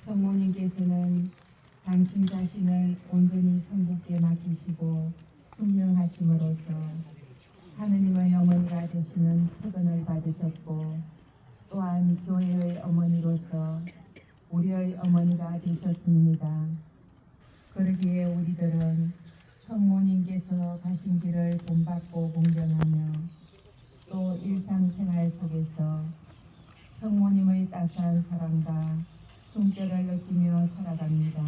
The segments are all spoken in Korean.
성모님께서는 당신 자신을 온전히 성부께 맡기시고 순명하심으로써 하느님의 어머니가 되시는 특권을 받으셨고 또한 교회의 어머니로서 우리의 어머니가 되셨습니다. 그러기에 우리들은 성모님께서 가신 길을 본받고 공경하며 또 일상생활 속에서 성모님의 따스한 사랑과 숨결을 느끼며 살아갑니다.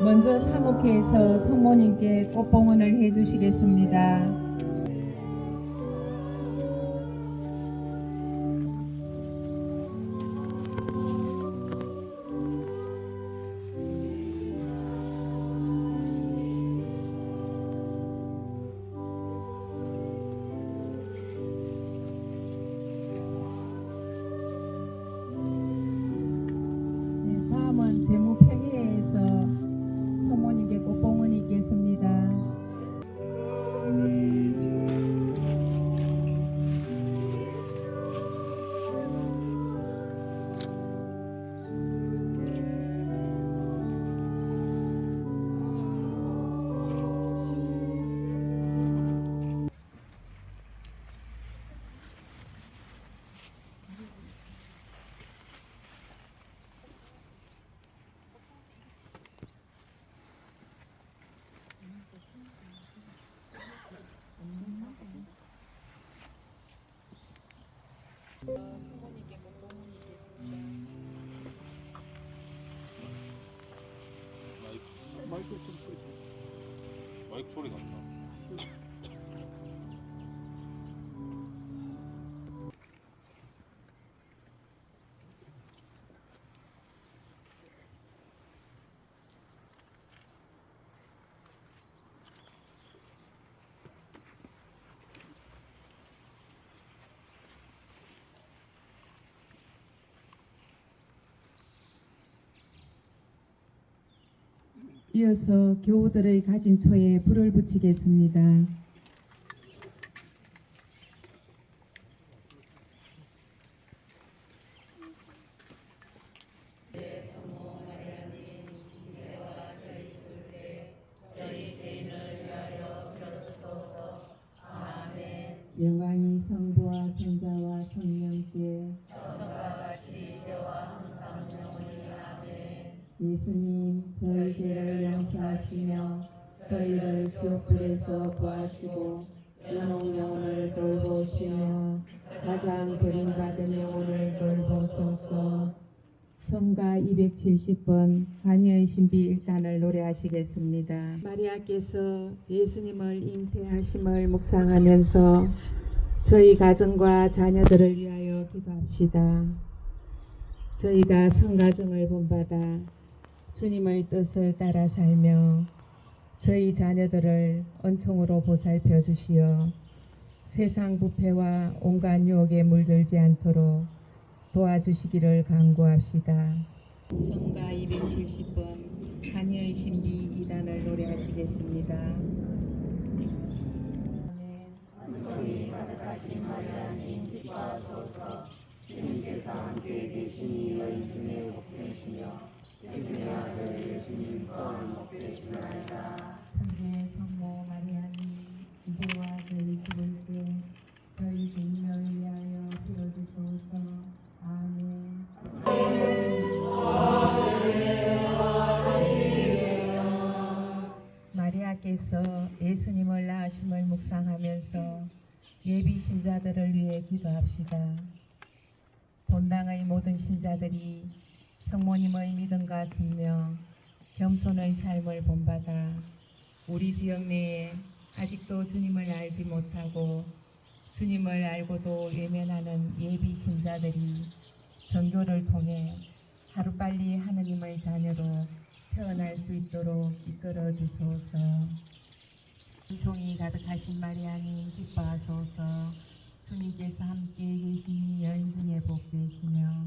먼저 사목회에서 성모님께 꽃봉헌을 해주시겠습니다. 네, 다음은 재무평의회에서 성모님께 꽃봉헌이 있겠습니다. 마이크 좀 소리 좀. 마이크 소리가 안 나. 이어서 교우들의 가진 초에 불을 붙이겠습니다. 영광이 성부와 성자와 성령께 예수님 저희 죄를 용서하시며 저희를 지옥불에서 구하시고 연옥 영혼을 돌보시며 가장 버림받은 영혼을 돌보소서 성가 270번 관여의 신비 1단을 노래하시겠습니다. 마리아께서 예수님을 잉태하심을 묵상하면서 저희 가정과 자녀들을 위하여 기도합시다. 저희가 성가정을 본받아 주님의 뜻을 따라 살며 저희 자녀들을 은총으로 보살펴 주시어 세상 부패와 온갖 유혹에 물들지 않도록 도와주시기를 간구합시다. 성가 270번 한여의 신비 2단을 노래하시겠습니다. 아멘. 천재 성모 마리아님 이제와 저희 죽을 때 저희 죄인을 위하여 빌어주소서 아멘 마리아께서 예수님을 낳으심을 묵상하면서 예비 신자들을 위해 기도합시다. 본당의 모든 신자들이 성모님의 믿음과 순명, 겸손의 삶을 본받아 우리 지역 내에 아직도 주님을 알지 못하고 주님을 알고도 외면하는 예비 신자들이 전교를 통해 하루빨리 하느님의 자녀로 태어날 수 있도록 이끌어 주소서. 은총이 가득하신 마리아님 기뻐하소서. 주님께서 함께 계시니 여인 중에 복되시며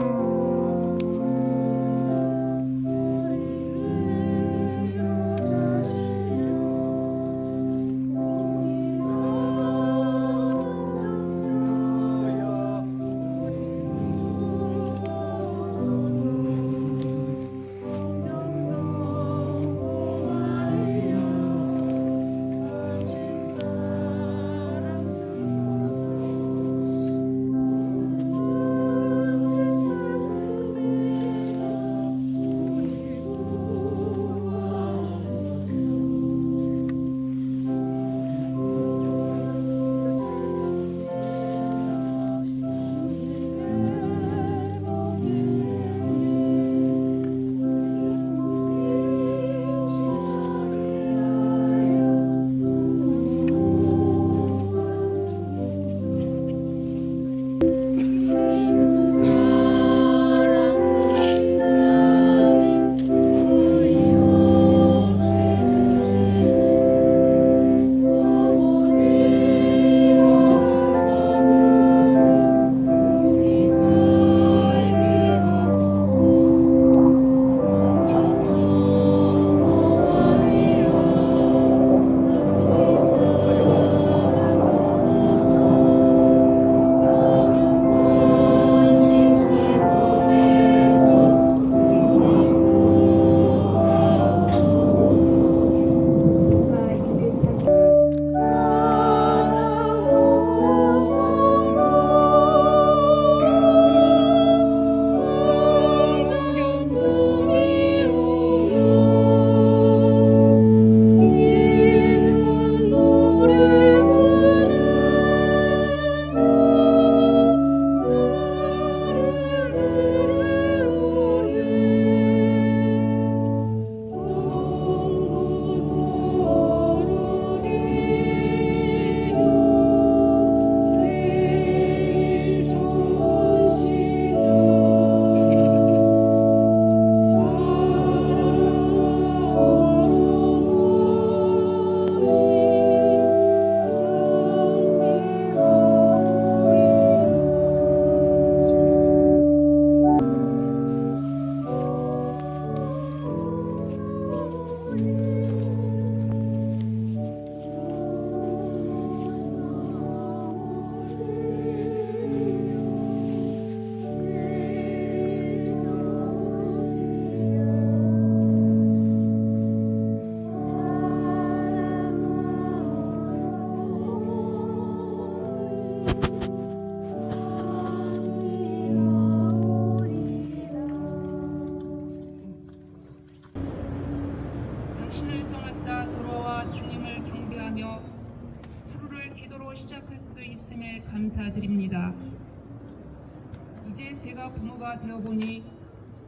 제 제가 부모가 되어보니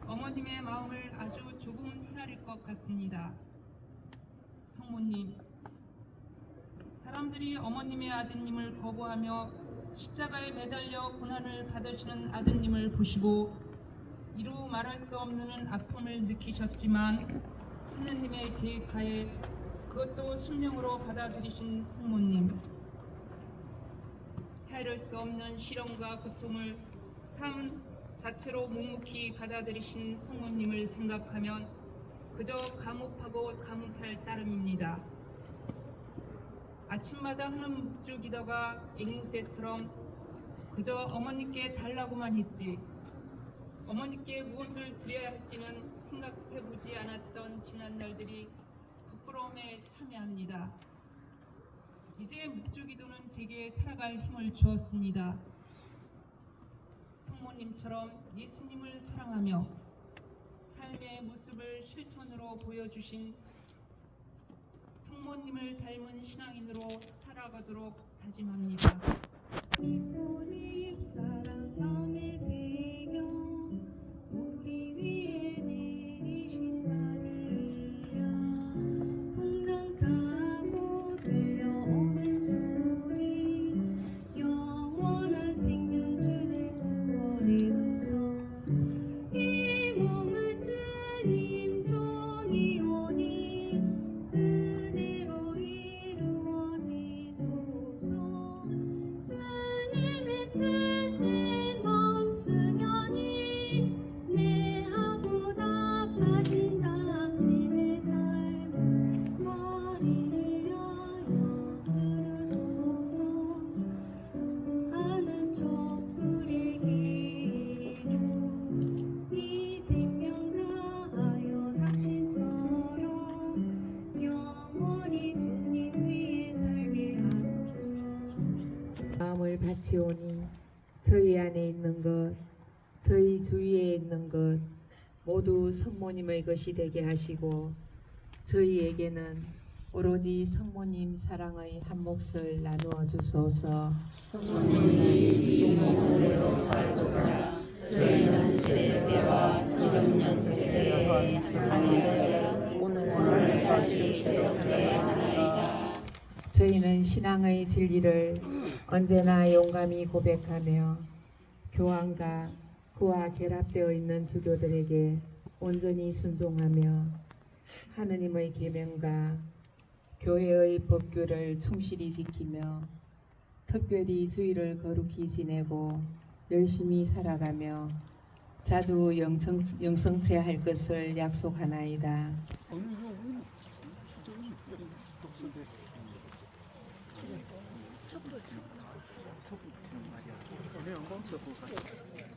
어머님의 마음을 아주 조금 헤아릴 것 같습니다. 성모님, 사람들이 어머님의 아드님을 거부하며 십자가에 매달려 고난을 받으시는 아드님을 보시고 이루 말할 수 없는 아픔을 느끼셨지만 하느님의 계획하에 그것도 순명으로 받아들이신 성모님 헤아릴 수 없는 시련과 고통을 삶 자체로 묵묵히 받아들이신 성모님을 생각하면 그저 감옥하고 감옥할 따름입니다. 아침마다 하는 묵주기도가 앵무새처럼 그저 어머니께 달라고만 했지 어머니께 무엇을 드려야 할지는 생각해보지 않았던 지난 날들이 부끄러움에 참여합니다. 이제 묵주기도는 제게 살아갈 힘을 주었습니다. 성모님처럼 예수님을 사랑하며 삶의 모습을 실천으로 보여주신 성모님을 닮은 신앙인으로 살아가도록 다짐합니다. 믿고 네 입사랑 마음 성모님의 것이 되게 하시고 저희에게는 오로지 성모님 사랑의 한 몫을 나누어 주소서. 저희는 신앙의 진리를 언제나 용감히 고백하며 교황과 그와 결합되어 있는 주교들에게 온전히 순종하며 하느님의 계명과 교회의 법규를 충실히 지키며 특별히 주의를 거룩히 지내고 열심히 살아가며 자주 영성, 영성체 할 것을 약속하나이다. 첫 번째. 첫 번째 말이야. 내 영광스럽고